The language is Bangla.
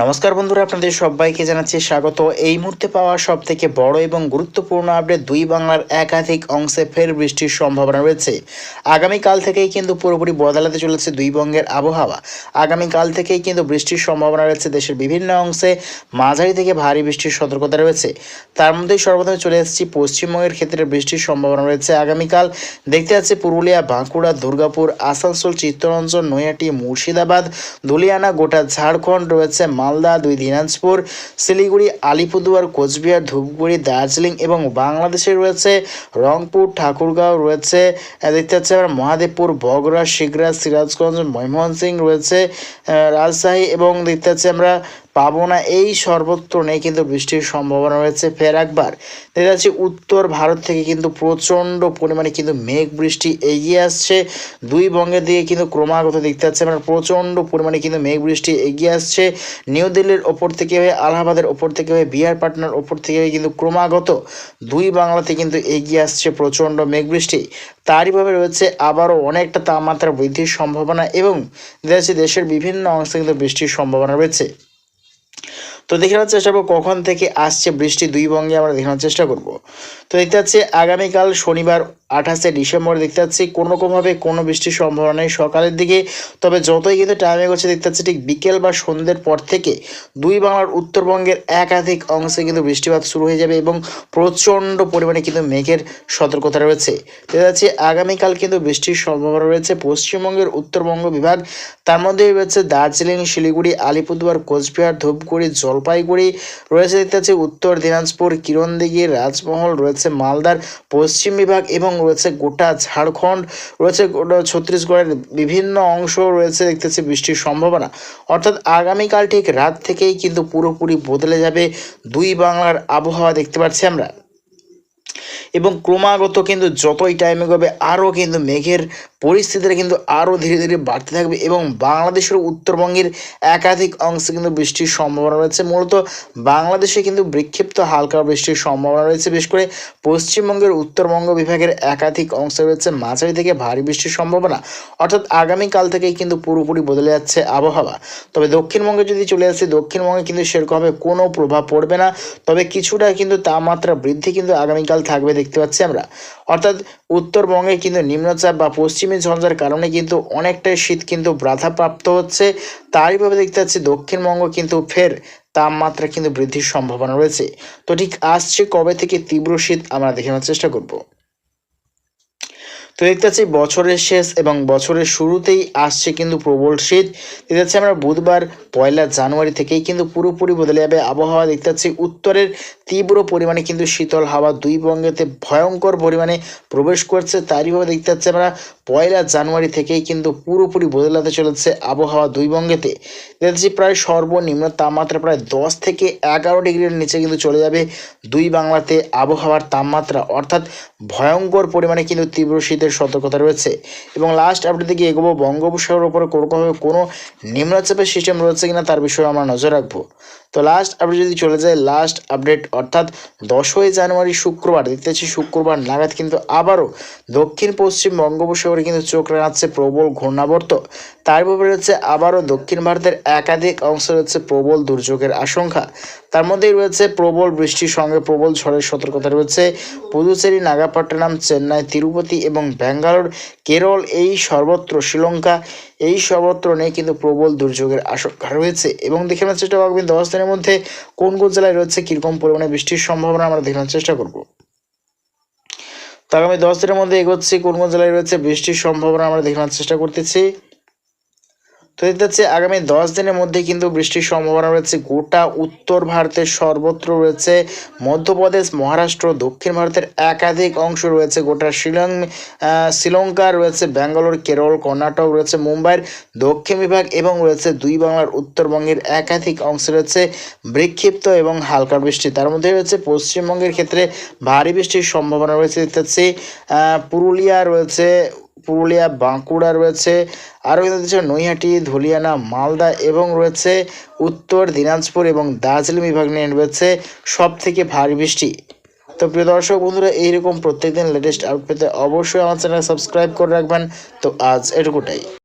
নমস্কার বন্ধুরা, আপনাদের সবাইকে জানাচ্ছি স্বাগত। এই মুহূর্তে পাওয়া সব থেকে বড় এবং গুরুত্বপূর্ণ আপডেট দুই বাংলার একাধিক অংশে ফের বৃষ্টির সম্ভাবনা রয়েছে। আগামীকাল থেকেই কিন্তু পুরোপুরি বদলাতে চলেছে দুই বঙ্গের আবহাওয়া। আগামীকাল থেকেই কিন্তু বৃষ্টির সম্ভাবনা রয়েছে দেশের বিভিন্ন অংশে। মাঝারি থেকে ভারী বৃষ্টির সতর্কতা রয়েছে। তার মধ্যেই সর্বপ্রথমে চলে এসেছি পশ্চিমবঙ্গের ক্ষেত্রে বৃষ্টির সম্ভাবনা রয়েছে আগামীকাল। দেখতে যাচ্ছে পুরুলিয়া, বাঁকুড়া, দুর্গাপুর, আসানসোল, চিত্তরঞ্জন, নৈহাটি, মুর্শিদাবাদ ধুলিয়ানা গোটা ঝাড়খণ্ড রয়েছে মালদা দুই দিনাজপুর শিলিগুড়ি আলিপুরদুয়ার কোচবিহার ধূপগুড়ি দার্জিলিং এবং বাংলাদেশে রয়েছে রংপুর ঠাকুরগাঁও রয়েছে দেখতে পাচ্ছি আবার মহাদেবপুর বগুড়া শিগরা সিরাজগঞ্জ ময়মনসিং রয়েছে আহ, রাজশাহী এবং দেখতে পাচ্ছি আমরা পাবনা এই সর্বত্র নেই কিন্তু বৃষ্টির সম্ভাবনা রয়েছে। ফের একবার দেখা যাচ্ছে উত্তর ভারত থেকে কিন্তু প্রচণ্ড পরিমাণে কিন্তু মেঘ বৃষ্টি এগিয়ে আসছে। দুই বঙ্গের দিকে কিন্তু ক্রমাগত দেখতে পাচ্ছি আমরা প্রচণ্ড পরিমাণে কিন্তু মেঘ বৃষ্টি এগিয়ে আসছে। নিউ দিল্লির ওপর থেকে হয়ে আলাহাবাদের ওপর থেকে হয়ে বিহার পাটনার ওপর থেকে হয়ে কিন্তু ক্রমাগত দুই বাংলাতে কিন্তু এগিয়ে আসছে প্রচণ্ড মেঘ বৃষ্টি। তারইভাবে রয়েছে আবারও অনেকটা তাপমাত্রা বৃদ্ধির সম্ভাবনা এবং দেখা যাচ্ছে দেশের বিভিন্ন অংশে কিন্তু বৃষ্টির সম্ভাবনা রয়েছে। তো দেখানোর চেষ্টা করব, কখন থেকে আসছে বৃষ্টি, দুই বঙ্গে আমরা দেখানোর চেষ্টা করব। তো দেখতে পাচ্ছি আগামীকাল শনিবার আঠাশে ডিসেম্বর দেখতে পাচ্ছি। কোনো রকমভাবে কোনো বৃষ্টির সম্ভাবনা নেই। সকালের দিকে, তবে যতই কিন্তু টাইমে করছে দেখতে পাচ্ছি ঠিক বিকেল বা সন্ধ্যের পর থেকে দুই বাংলার উত্তরবঙ্গের একাধিক অংশে কিন্তু বৃষ্টিপাত শুরু হয়ে যাবে এবং প্রচণ্ড পরিমাণে কিন্তু মেঘের সতর্কতা রয়েছে। দেখা যাচ্ছে আগামীকাল কিন্তু বৃষ্টির সম্ভাবনা রয়েছে। পশ্চিমবঙ্গের উত্তরবঙ্গ বিভাগ, তার মধ্যে রয়েছে দার্জিলিং, শিলিগুড়ি, আলিপুরদুয়ার, কোচবিহার, ধূপগুড়ি, জলপাইগুড়ি রয়েছে। দেখতে পাচ্ছি উত্তর দিনাজপুর, কিরণদিঘি, রাজমহল, রয়েছে মালদার পশ্চিম বিভাগ এবং রয়েছে গোটা ঝাড়খণ্ড, রয়েছে গোটা ছত্তিশগড়ের বিভিন্ন অংশ রয়েছে, দেখতেছি বৃষ্টির সম্ভাবনা। অর্থাৎ আগামীকাল ঠিক রাত থেকেই কিন্তু পুরোপুরি বদলে যাবে দুই বাংলার আবহাওয়া, দেখতে পাচ্ছি আমরা। এবং ক্রমাগত কিন্তু যতই টাইম এগোবে, আরও কিন্তু মেঘের পরিস্থিতিটা কিন্তু আরও ধীরে ধীরে বাড়তে থাকবে এবং বাংলাদেশের উত্তরবঙ্গের একাধিক অংশে কিন্তু বৃষ্টির সম্ভাবনা রয়েছে। মূলত বাংলাদেশে কিন্তু বিক্ষিপ্ত হালকা বৃষ্টির সম্ভাবনা রয়েছে। বিশেষ করে পশ্চিমবঙ্গের উত্তরবঙ্গ বিভাগের একাধিক অংশে রয়েছে মাঝারি থেকে ভারী বৃষ্টির সম্ভাবনা। অর্থাৎ আগামীকাল থেকেই কিন্তু পুরোপুরি বদলে যাচ্ছে আবহাওয়া। তবে দক্ষিণবঙ্গে যদি চলে আসি, দক্ষিণবঙ্গে কিন্তু সেরকমভাবে কোনো প্রভাব পড়বে না। তবে কিছুটা কিন্তু তাপমাত্রা বৃদ্ধি কিন্তু আগামীকাল থাকবে। দেখতে পাচ্ছি আমরা। অর্থাৎ উত্তরবঙ্গে কিন্তু নিম্নচাপ বা পশ্চিমী ঝঞ্ঝার কারণে কিন্তু অনেকটাই শীত কিন্তু বাধাপ্রাপ্ত হচ্ছে। তারইভাবে দেখতে পাচ্ছি দক্ষিণবঙ্গ কিন্তু ফের তাপমাত্রা কিন্তু বৃদ্ধির সম্ভাবনা রয়েছে। তো ঠিক আসছে কবে থেকে তীব্র শীত আমরা দেখানোর চেষ্টা করব। তো দেখতে পাচ্ছি বছরের শেষ এবং বছরের শুরুতেই আসছে কিন্তু প্রবল শীত। দেখতে পাচ্ছি আমরা বুধবার পয়লা জানুয়ারি থেকেই কিন্তু পুরোপুরি বদলে যাবে আবহাওয়া। দেখতে পাচ্ছি উত্তরের তীব্র পরিমাণে কিন্তু শীতল হাওয়া দুই বঙ্গেতে ভয়ঙ্কর পরিমাণে প্রবেশ করছে। তারইভাবে দেখতে পাচ্ছি আমরা পয়লা জানুয়ারি থেকেই কিন্তু পুরোপুরি বদলাতে চলেছে আবহাওয়া দুই বঙ্গেতে। দেখছি প্রায় সর্বনিম্ন তাপমাত্রা প্রায় দশ থেকে এগারো ডিগ্রির নিচে কিন্তু চলে যাবে। দুই বাংলাতে আবহাওয়ার তাপমাত্রা অর্থাৎ ভয়ঙ্কর পরিমাণে কিন্তু তীব্র শীতের সতর্কতা রয়েছে। এবং লাস্ট আপডেট গিয়ে এগোবো বঙ্গোপসাগরের উপরে কোনোভাবে কোনো নিম্নচাপের সিস্টেম রয়েছে কিনা তার বিষয়ে আমরা নজর রাখব। তো লাস্ট আপডেট যদি চলে যায় লাস্ট আপডেট অর্থাৎ দশই জানুয়ারি শুক্রবার, দেখতে পাচ্ছি শুক্রবার নাগাদ কিন্তু আবারও দক্ষিণ পশ্চিম বঙ্গোপসাগরে কিন্তু চোখ রাঙাচ্ছে প্রবল ঘূর্ণাবর্ত। তার উপরে রয়েছে আবারও দক্ষিণ ভারতের একাধিক অংশে রয়েছে প্রবল দুর্যোগের আশঙ্কা। তার মধ্যেই রয়েছে প্রবল বৃষ্টির সঙ্গে প্রবল ঝড়ের সতর্কতা রয়েছে। পুদুচেরি, নাগাপট্টনম, চেন্নাই, তিরুপতি এবং ব্যাঙ্গালোর, কেরল এই সর্বত্র, শ্রীলঙ্কা এই সর্বত্র নেই কিন্তু প্রবল দুর্যোগের আশঙ্কা রয়েছে। এবং দেখে নেওয়ার চেষ্টা করবেন দশ দিনের মধ্যে কোন কোন জেলায় রয়েছে, কীরকম পরিমাণে বৃষ্টির সম্ভাবনা আমরা দেখানোর চেষ্টা করব। তো আগামী দশ দিনের মধ্যে এগোচ্ছি, কোন কোন জেলায় রয়েছে, বৃষ্টির সম্ভাবনা আমরা দেখানোর চেষ্টা করতেছি। তো দেখতে পাচ্ছি আগামী দশ দিনের মধ্যে কিন্তু বৃষ্টির সম্ভাবনা রয়েছে। গোটা উত্তর ভারতের সর্বত্র রয়েছে। মধ্যপ্রদেশ, মহারাষ্ট্র, দক্ষিণ ভারতের একাধিক অংশ রয়েছে। গোটা শিলং শ্রীলঙ্কা রয়েছে, ব্যাঙ্গালোর, কেরল, কর্ণাটক রয়েছে, মুম্বাইয়ের দক্ষিণ বিভাগ এবং রয়েছে দুই বাংলার উত্তরবঙ্গের একাধিক অংশে রয়েছে বিক্ষিপ্ত এবং হালকা বৃষ্টি। তার মধ্যে রয়েছে পশ্চিমবঙ্গের ক্ষেত্রে ভারী বৃষ্টির সম্ভাবনা রয়েছে। দেখতে পাচ্ছি পুরুলিয়া রয়েছে পুরুলিয়া, বাঁকুড়া রয়েছে। আরও কিন্তু রয়েছে নৈহাটি, ধুলিয়ানা, মালদা এবং রয়েছে উত্তর দিনাজপুর এবং দার্জিলিং বিভাগ নিয়ে রয়েছে সব থেকে ভারী বৃষ্টি। তো প্রিয় দর্শক বন্ধুরা, এইরকম প্রত্যেকদিন লেটেস্ট আপডেট পেতে অবশ্যই আমার চ্যানেল সাবস্ক্রাইব করে রাখবেন। তো আজ এটুকুটাই।